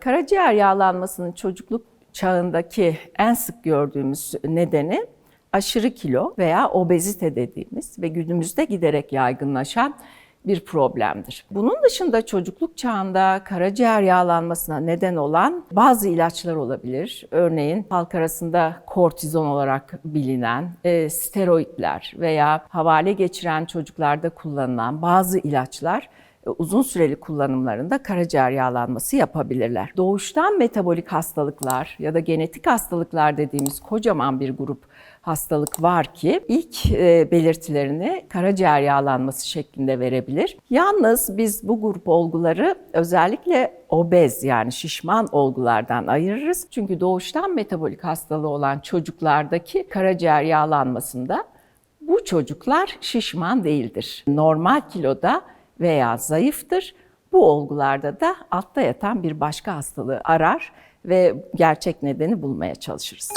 Karaciğer yağlanmasının çocukluk çağındaki en sık gördüğümüz nedeni aşırı kilo veya obezite dediğimiz ve günümüzde giderek yaygınlaşan bir problemdir. Bunun dışında çocukluk çağında karaciğer yağlanmasına neden olan bazı ilaçlar olabilir. Örneğin halk arasında kortizon olarak bilinen e, steroidler veya havale geçiren çocuklarda kullanılan bazı ilaçlar uzun süreli kullanımlarında karaciğer yağlanması yapabilirler. Doğuştan metabolik hastalıklar ya da genetik hastalıklar dediğimiz kocaman bir grup hastalık var ki ilk e, belirtilerini karaciğer yağlanması şeklinde verebilir. Yalnız biz bu grup olguları özellikle obez yani şişman olgulardan ayırırız. Çünkü doğuştan metabolik hastalığı olan çocuklardaki karaciğer yağlanmasında bu çocuklar şişman değildir. Normal kiloda veya zayıftır. Bu olgularda da altta yatan bir başka hastalığı arar ve gerçek nedeni bulmaya çalışırız.